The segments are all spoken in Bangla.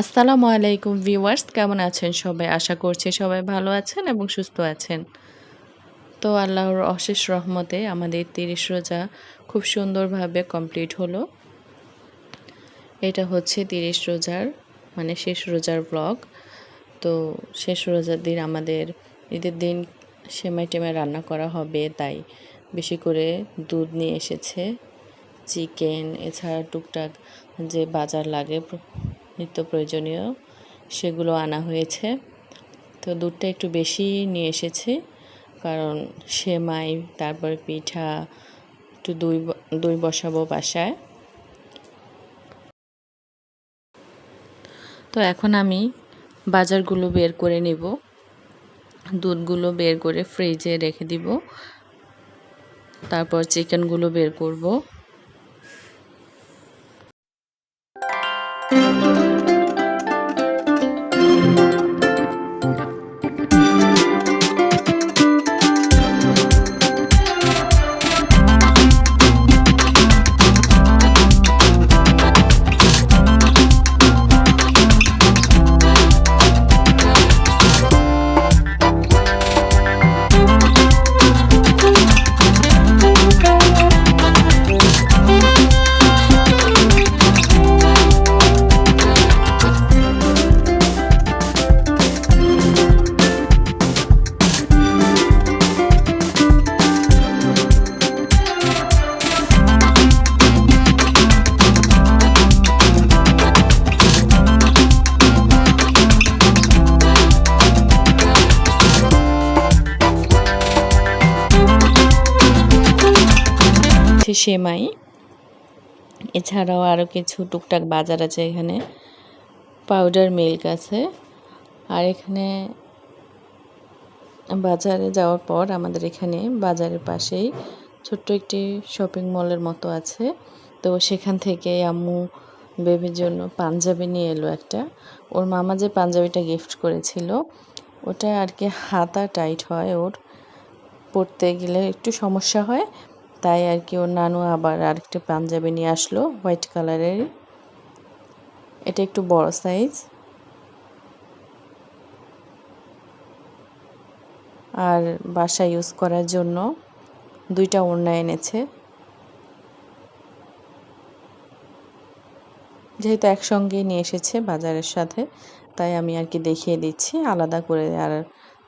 আসসালামু আলাইকুম ভিউয়ার্স, কেমন আছেন সবাই? আশা করছি সবাই ভালো আছেন এবং সুস্থ আছেন। তো আল্লাহর অশেষ রহমতে আমাদের তিরিশ রোজা খুব সুন্দরভাবে কমপ্লিট হলো। এটা হচ্ছে তিরিশ রোজার মানে শেষ রোজার ব্লগ তো শেষ রোজার দিন আমাদের, ঈদের দিন সেমাই টেমাই রান্না করা হবে, তাই বেশি করে দুধ নিয়ে এসেছে, চিকেন, এছাড়া টুকটাক যে বাজার লাগে নিত্য প্রয়োজনীয়, সেগুলো আনা হয়েছে। তো দুধটা একটু বেশি নিয়ে এসেছি, কারণ সেমাই, তারপরে পিঠা, একটু দই দই বসাবো বাসায়। তো এখন আমি বাজারগুলো বের করে নেব। দুধগুলো বের করে ফ্রিজে রেখে দিব। তারপর চিকেনগুলো বের করব। সেমাই। এছাড়াও আরও কিছু টুকটাক বাজার আছে এখানে। পাউডার মিল্ক আছে। আর এখানে বাজারে যাওয়ার পর আমাদের এখানে বাজারের পাশেই ছোট্ট একটি শপিং মলের মতো আছে। তো সেখান থেকে আম্মু বেবির জন্য পাঞ্জাবি নিয়ে এলো একটা। ওর মামা যে পাঞ্জাবিটা গিফট করেছিল, ওটা আর কি হাতা টাইট হয় ওর। পড়তে গেলে একটু সমস্যা হয় তাই আর কি ওর নানু আবার আরেকটা পাঞ্জাবি নিয়ে আসলো, হোয়াইট কালারের। এটা একটু বড় সাইজ। আর বাসা ইউজ করার জন্য দুইটা ওড়না এনেছে। যেহেতু একসঙ্গে নিয়ে এসেছে বাজারের সাথে, তাই আমি আর কি দেখিয়ে দিচ্ছি, আলাদা করে আর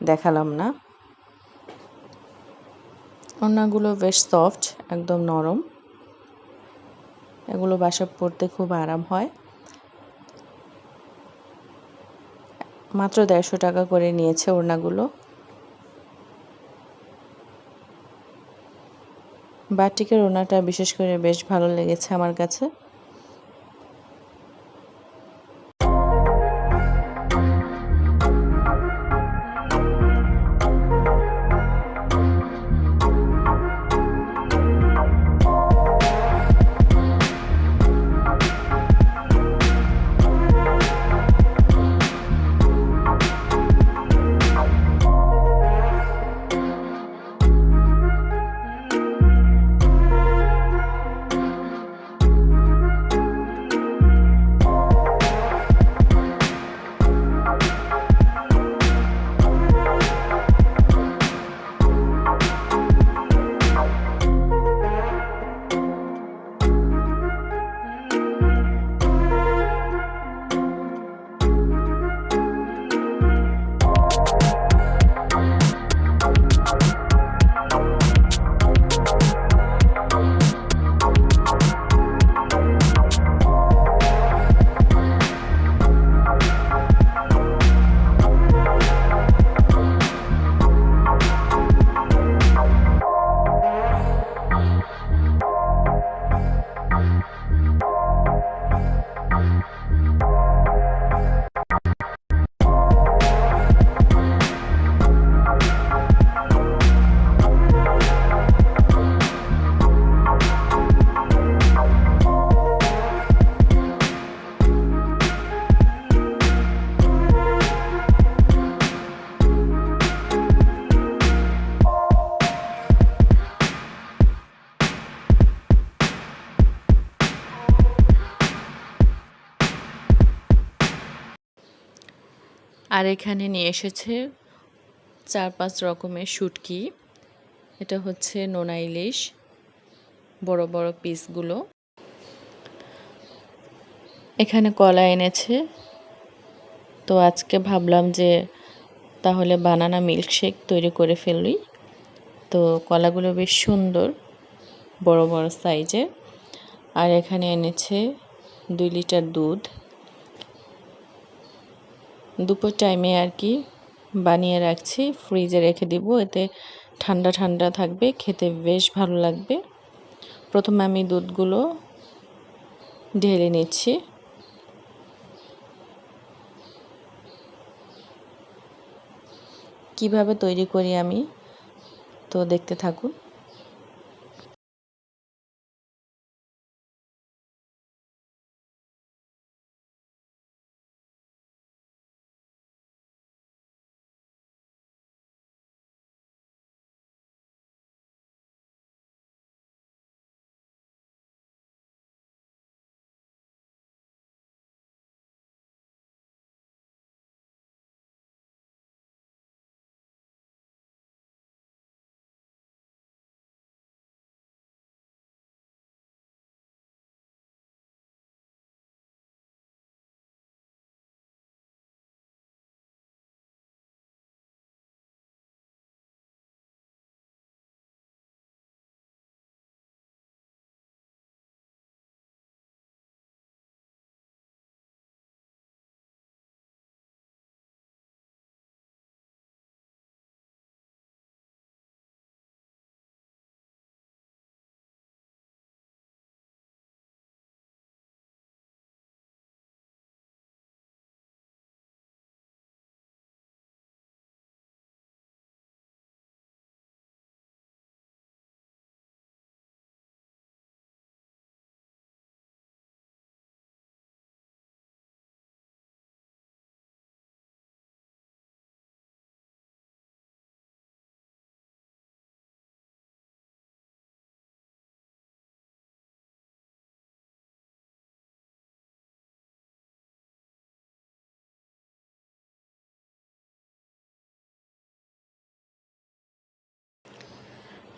দেখালাম না। ওড়নাগুলো বেশ সফট একদম নরম। এগুলো বাসা পরতে খুব আরাম হয়। মাত্র দেড়শো টাকা করে নিয়েছে ওড়নাগুলো। বাটিকের ওড়নাটা বিশেষ করে বেশ ভালো লেগেছে আমার কাছে। আর এখানে নিয়ে এসেছে চার পাঁচ রকমের শুটকি। এটা হচ্ছে নোনা ইলিশ, বড় বড় পিসগুলো। এখানে কলা এনেছে। তো আজকে ভাবলাম যে তাহলে বানানা মিল্কশেক তৈরি করে ফেললি তো কলাগুলো বেশ সুন্দর, বড় বড় সাইজের। আর এখানে এনেছে দুই লিটার দুধ। দুপুর টাইমে আর কি বানিয়ে রাখছি। ফ্রিজে রেখে দিব, এতে ঠান্ডা ঠান্ডা থাকবে, খেতে বেশ ভালো লাগবে। প্রথমে আমি দুধগুলো ঢেলে নিচ্ছি। কীভাবে তৈরি করি আমি, তো দেখতে থাকুন।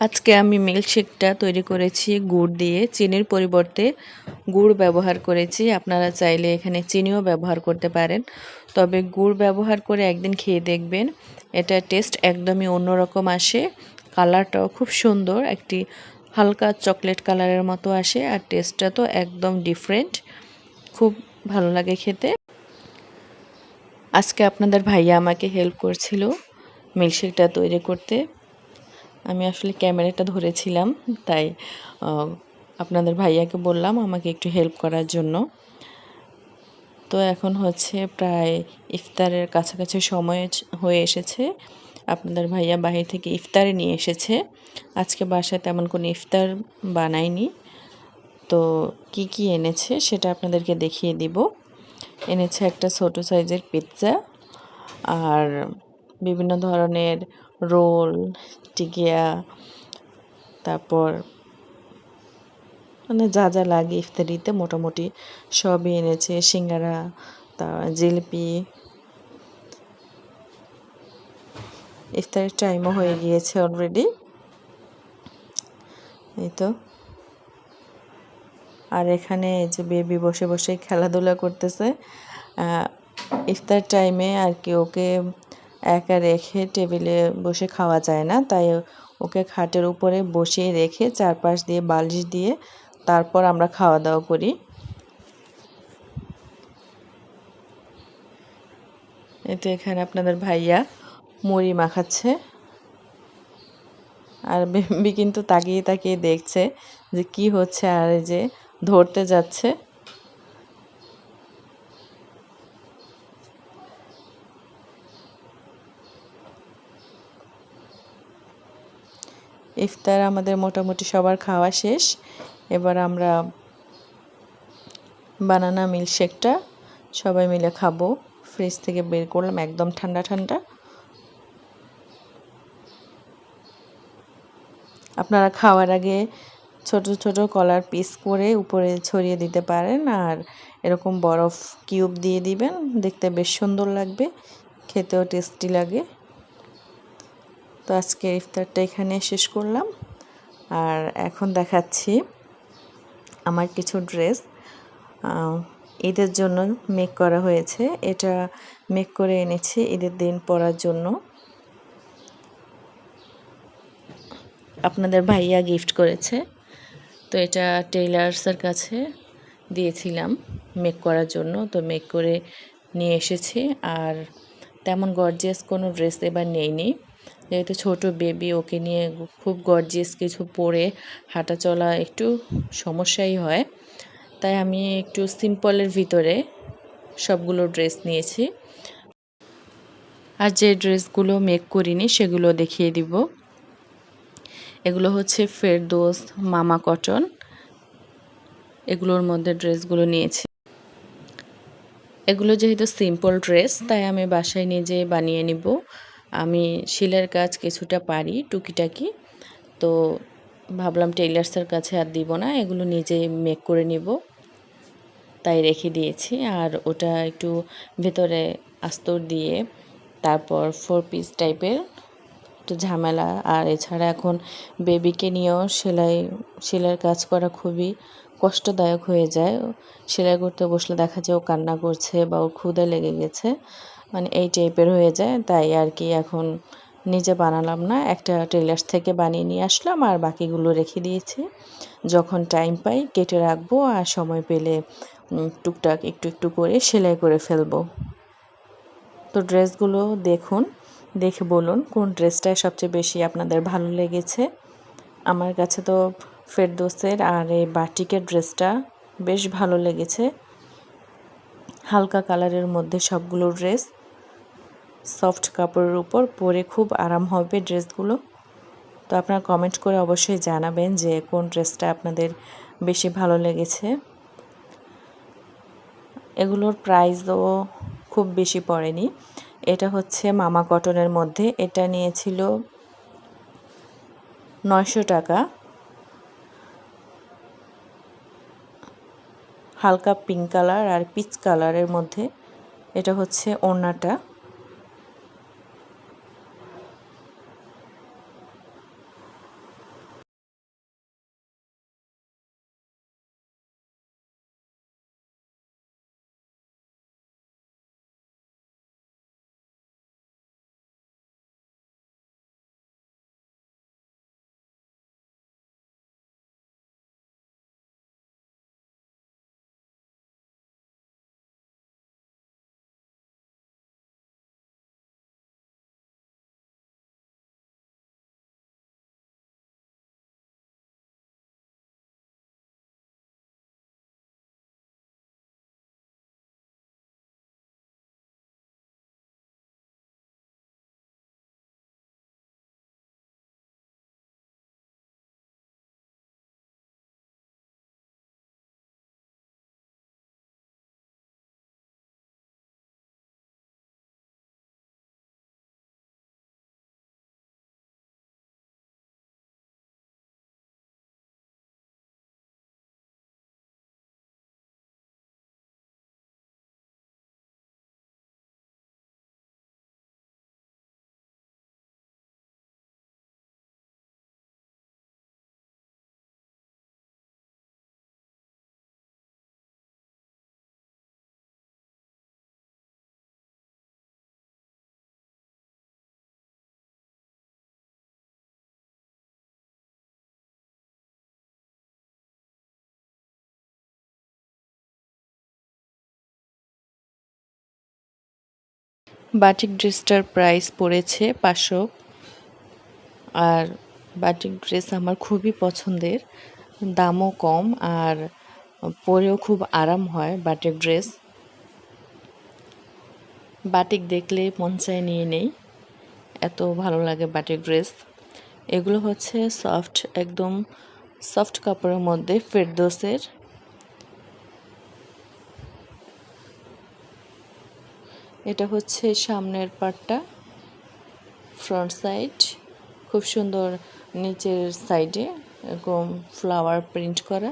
আজকে আমি মিল্কশেকটা তৈরি করেছি, গুড় দিয়ে। চিনির পরিবর্তে গুড় ব্যবহার করেছি। আপনারা চাইলে এখানে চিনিও ব্যবহার করতে পারেন। তবে গুড় ব্যবহার করে একদিন খেয়ে দেখবেন, এটা টেস্ট একদমই অন্যরকম আসে। কালারটাও খুব সুন্দর, একটি হালকা চকলেট কালারের মতো আসে আর টেস্টটা তো একদম ডিফারেন্ট খুব ভালো লাগে খেতে। আজকে আপনাদের ভাইয়া আমাকে হেল্প করছিল মিল্কশেকটা তৈরি করতে। আমি আসলে ক্যামেরাটা ধরেছিলাম, তাই আপনাদের ভাইয়াকে বললাম আমাকে একটু হেল্প করার জন্য। তো এখন হচ্ছে প্রায় ইফতারের কাছাকাছি সময় হয়ে এসেছে। আপনাদের ভাইয়া বাহির থেকে ইফতারে নিয়ে এসেছে। আজকে বাসায় তেমন কোনো ইফতার বানায়নি। তো কি কি এনেছে সেটা আপনাদেরকে দেখিয়ে দিব। এনেছে একটা ছোটো সাইজের পিৎজা আর বিভিন্ন ধরনের রোল, টিকিয়া, তারপর মানে যা যা লাগে ইফতারিতে মোটামুটি সবই এনেছে, সিঙ্গারা, তা জিলিপি। ইফতারের টাইমও হয়ে গিয়েছে অলরেডি এই তো। আর এখানে যে বেবি বসে বসে খেলাধুলা করতেছে ইফতার টাইমে আর কি ওকে একা রেখে টেবিলে বসে খাওয়া যায় না। তাই ওকে খাটের উপরে বসিয়ে রেখে চারপাশ দিয়ে বালিশ দিয়ে তারপর আমরা খাওয়া দাওয়া করি এতে এখানে আপনাদের ভাইয়া মুড়ি মাখাচ্ছে। আর বেবি কিন্তু তাকিয়ে তাকিয়ে দেখছে যে কি হচ্ছে আর যে ধরতে যাচ্ছে। ইফতার আমাদের মোটামুটি সবার খাওয়া শেষ। এবার আমরা বানানা মিল্কশেকটা সবাই মিলে খাব। ফ্রিজ থেকে বের করলাম, একদম ঠান্ডা ঠান্ডা। আপনারা খাওয়ার আগে ছোট ছোট কলার পিস করে উপরে ছড়িয়ে দিতে পারেন আর এরকম বরফ কিউব দিয়ে দিবেন। দেখতে বেশ সুন্দর লাগবে, খেতেও টেস্টি লাগে। তো আজকে ইফতারটা এখানে শেষ করলাম। আর এখন দেখাচ্ছি আমার কিছু ড্রেস। ঈদের জন্য মেক করা হয়েছে। এটা মেক করে এনেছি ঈদের দিন পরার জন্য। আপনাদের ভাইয়া গিফট করেছে। তো এটা টেইলার্সের কাছে দিয়েছিলাম মেক করার জন্য। তো মেক করে নিয়ে এসেছি। আর তেমন গর্জিয়াস কোনো ড্রেস এবার নেইনি। যেহেতু ছোট বেবি ওকে নিয়ে খুব গর্জিয়াস কিছু পরে হাঁটা চলা একটু সমস্যাই হয়। তাই আমি একটু সিম্পলের ভিতরে সবগুলো ড্রেস নিয়েছি। আর যে ড্রেসগুলো মেক করিনি সেগুলো দেখিয়ে দিব। এগুলো হচ্ছে ফেরদোস মামা কটন। এগুলোর মধ্যে ড্রেসগুলো নিয়েছি। এগুলো যেহেতু সিম্পল ড্রেস তাই আমি বাসায় নিজে বানিয়ে নিব। আমি শিলের কাজ কিছুটা পারি, টুকিটাকি। তো ভাবলাম টেইলার্সের কাছে আর দিব না, এগুলো নিজে মেক করে নিব। তাই রেখে দিয়েছি, আর ওটা একটু ভেতরে আস্তর দিয়ে তারপর ফোর পিস টাইপের একটু ঝামেলা, আর এছাড়া এখন বেবিকে নিয়েও সেলাই, সেলাইয়ের কাজ করা খুবই কষ্টদায়ক হয়ে যায়। সেলাই করতে বসলে দেখা যায় ও কান্না করছে বা ওর ক্ষুদে লেগে গেছে। মানে এই টাইপের হয়ে যায়, তাই আর কি এখন নিজে বানালাম না। একটা টেলার্স থেকে বানিয়ে নিয়ে আসলাম আর বাকিগুলো রেখে দিয়েছি। যখন টাইম পাই, কেটে রাখব আর সময় পেলে টুকটাক একটু একটু করে সেলাই করে ফেলব। তো ড্রেসগুলো দেখুন, দেখে বলুন কোন ড্রেসটাই সবচেয়ে বেশি আপনাদের ভালো লেগেছে। আমার কাছে তো ফেরদোসের আর এই বাটিকের ড্রেসটা বেশ ভালো লেগেছে। হালকা কালারের মধ্যে সবগুলো ড্রেস সফট কাপড়ের উপর পরে খুব আরাম হবে ড্রেসগুলো। তো আপনারা কমেন্ট করে অবশ্যই জানাবেন যে কোন ড্রেসটা আপনাদের বেশি ভালো লেগেছে। এগুলোর প্রাইসও খুব বেশি পড়েনি। এটা হচ্ছে মামা কটনের মধ্যে। এটা নিয়েছিল নয়শো টাকা। হালকা পিঙ্ক কালার আর পিচ কালারের মধ্যে এটা হচ্ছে ওড়নাটা। বাটিক ড্রেসটার প্রাইস পড়েছে পাঁচশো। আর বাটিক ড্রেস আমার খুবই পছন্দের, দামও কম আর পরেও খুব আরাম হয় বাটিক ড্রেস। বাটিক দেখলে মন চায় নিয়ে নেই, এত ভালো লাগে বাটিক ড্রেস। এগুলো হচ্ছে সফট একদম সফট কাপড়ের মধ্যে ফেরদোসের। এটা হচ্ছে সামনের পার্টটা ফ্রন্ট সাইড খুব সুন্দর নিচের সাইডে এরকম ফ্লাওয়ার প্রিন্ট করা।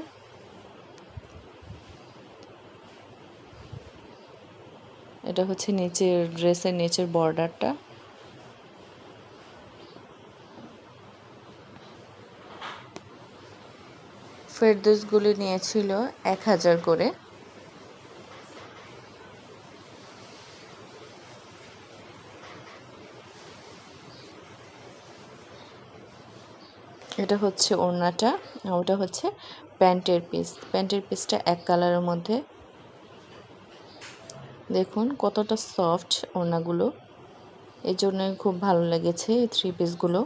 এটা হচ্ছে নিচের ড্রেসের নিচের বর্ডারটা ফেরদোসগুলি নিয়েছিল এক হাজার করে। এটা হচ্ছে ওড়নাটা ওটা হচ্ছে প্যান্টের পিস প্যান্টের পিসটা এক কালারের মধ্যে। দেখুন কতটা সফট ওড়নাগুলো। এই জন্যই খুব ভালো লেগেছে এই থ্রি পিসগুলো